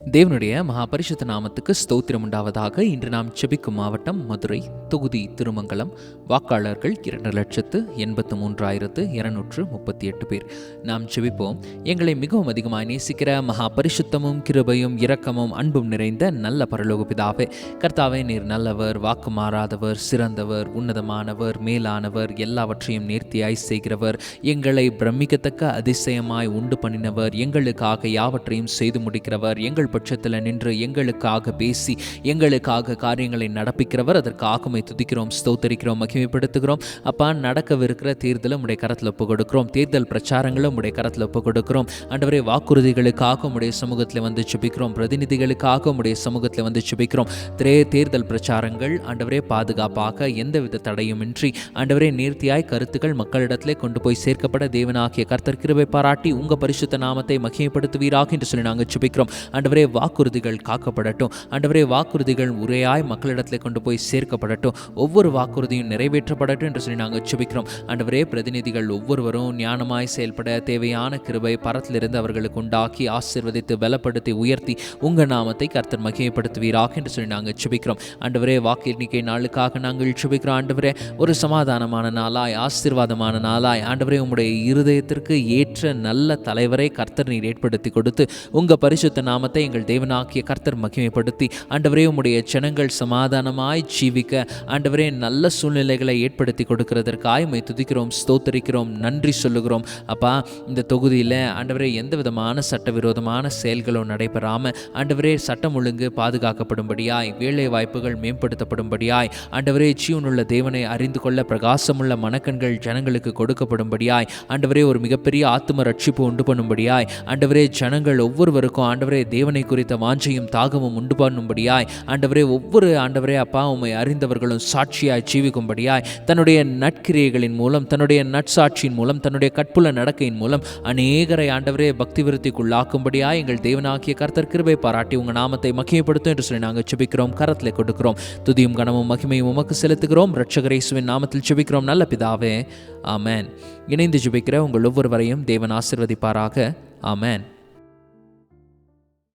தேவனுடைய மகாபரிசுத்த நாமத்துக்கு ஸ்தோத்திரம் உண்டாவதாக இன்று நாம் செபிக்கும் மாவட்டம் மதுரை தொகுதி திருமங்கலம் வாக்காளர்கள் இரண்டு லட்சத்து எண்பத்து மூன்றாயிரத்து இருநூற்று முப்பத்தி எட்டு பேர். நாம் செபிப்போம். எங்களை மிகவும் அதிகமாக நேசிக்கிற மகா பரிசுத்தமும் கிருபையும் இரக்கமும் அன்பும் நிறைந்த நல்ல பரலோக பிதாவே கர்த்தாவே நீர் நல்லவர் வாக்கு மாறாதவர் சிறந்தவர் உன்னதமானவர் மேலானவர் எல்லாவற்றையும் நேர்த்தியாய் செய்கிறவர் எங்களை பிரமிக்கத்தக்க அதிசயமாய் உண்டு பண்ணினவர் எங்களுக்காக யாவற்றையும் செய்து முடிக்கிறவர் எங்கள் பட்சத்தில் நின்று எங்களுக்காக பேசி எங்களுக்காக காரியங்களை நடப்பிக்கிறவர் அதற்காக உம்மை துதிக்கிறோம் ஸ்தோத்தரிக்கிறோம் மகிமைப்படுத்துகிறோம். அப்பா நடக்கவிருக்கிற தேர்தலை உடைய கரத்தில் ஒப்பு கொடுக்கிறோம் தேர்தல் பிரச்சாரங்களும் உடைய கரத்தில் ஒப்பு கொடுக்கிறோம் ஆண்டவரே வாக்குறுதிகளுக்காக உடைய சமூகத்தில் வந்து சுபிக்கிறோம் பிரதிநிதிகளுக்காக உடைய சமூகத்தில் வந்து சுபிக்கிறோம் திரே தேர்தல் பிரச்சாரங்கள் ஆண்டவரே பாதுகாப்பாக எந்தவித தடையுமின்றி ஆண்டவரே நேர்த்தியாய் கருத்துக்கள் மக்களிடத்திலே கொண்டு போய் சேர்க்கப்பட தேவனாகிய கர்த்தர் கிருபை பாராட்டி உங்க பரிசுத்த நாமத்தை மகிமைப்படுத்துவீராக என்று சொல்லி நாங்கள் சுபிக்கிறோம் ஆண்டவரே வாக்குறுதிகள் காக்கப்படட்டும். ஆண்டவரே வாக்குறுதிகள் உரையாய் மக்களிடத்தில் கொண்டு போய் சேர்க்கப்படட்டும். ஒவ்வொரு வாக்குறுதியும் நிறைவேற்றப்படட்டும் என்று சொல்லி நாங்கள் சுபிக்கிறோம் ஆண்டவரே பிரதிநிதிகள் ஒவ்வொருவரும் ஞானமாய் செயல்பட தேவையான கிருபை பரத்திலிருந்து அவர்களுக்கு உண்டாக்கி ஆசீர்வதித்து பலப்படுத்தி உயர்த்தி உங்கள் நாமத்தை கர்த்தர் மகிமைப்படுத்துவீராக என்று சொல்லி நாங்கள் சுபிக்கிறோம் ஆண்டவரே வாக்கு எண்ணிக்கை நாளுக்காக நாங்கள் சுபிக்கிறோம் ஆண்டவரே ஒரு சமாதானமான நாளாய் ஆசீர்வாதமான நாளாய் ஆண்டவரே உங்களுடைய இருதயத்திற்கு ஏற்ற நல்ல தலைவரை கர்த்தர் நீர் ஏற்படுத்தி கொடுத்து உங்கள் பரிசுத்த நாமத்தை எங்கள் தேவனாக்கிய கர்த்தர் மகிமைப்படுத்தி ஆண்டவரே உம்முடைய ஜனங்கள் சமாதானமாய் ஜீவிக்க ஆண்டவரே நல்ல சூழ்நிலைகளை ஏற்படுத்தி கொடுக்கிறதற்காய் உம்மை துதிக்கிறோம் ஸ்தோத்தரிக்கிறோம் நன்றி சொல்லுகிறோம். அப்பா இந்த தொகுதியில் ஆண்டவரே எந்த விதமான சட்டவிரோதமான செயல்களும் நடைபெறாமல் ஆண்டவரே சட்டம் ஒழுங்கு பாதுகாக்கப்படும்படியாய் வேலை வாய்ப்புகள் மேம்படுத்தப்படும்படியாய் ஆண்டவரே ஜீவனுள்ள தேவனை அறிந்து கொள்ள பிரகாசமுள்ள மனக்கண்கள் ஜனங்களுக்கு கொடுக்கப்படும்படியாய் ஆண்டவரே ஒரு மிகப்பெரிய ஆத்தும ரட்சிப்பு உண்டு பண்ணும்படியாய் ஆண்டவரே ஜனங்கள் ஒவ்வொருவருக்கும் ஆண்டவரே தேவனை குறித்த வாஞ்சையும் தாகமும் உண்டு பண்ணும்படியாய் ஆண்டவரே ஒவ்வொரு ஆண்டவரே அப்பா உம்மை அறிந்தவர்களும் சாட்சியாய் ஜீவிக்கும்படியாய் தன்னுடைய நட்கிரியைகளின் மூலம் தன்னுடைய நட்சாட்சியின் மூலம் தன்னுடைய கற்புல நடக்கையின் மூலம் அநேகரை ஆண்டவரே பக்தி விருத்திக்குள்ளாக்கும்படியாய் எங்கள் தேவனாகிய கர்த்தர் கிருபை பாராட்டி உங்கள் நாமத்தை மகிமைப்படுத்தும் என்று சொல்லி நாங்கள் செபிக்கிறோம் கரத்தில் கொடுக்கிறோம். துதியும் கனமும் மகிமையும் உமக்கு செலுத்துகிறோம். ரட்சகரேசுவின் நாமத்தில் செபிக்கிறோம் நல்ல பிதாவே. ஆமேன். இணைந்து ஜெபிக்கிற உங்கள் ஒவ்வொருவரையும் தேவன் ஆசிர்வதிப்பாராக. ஆமேன்.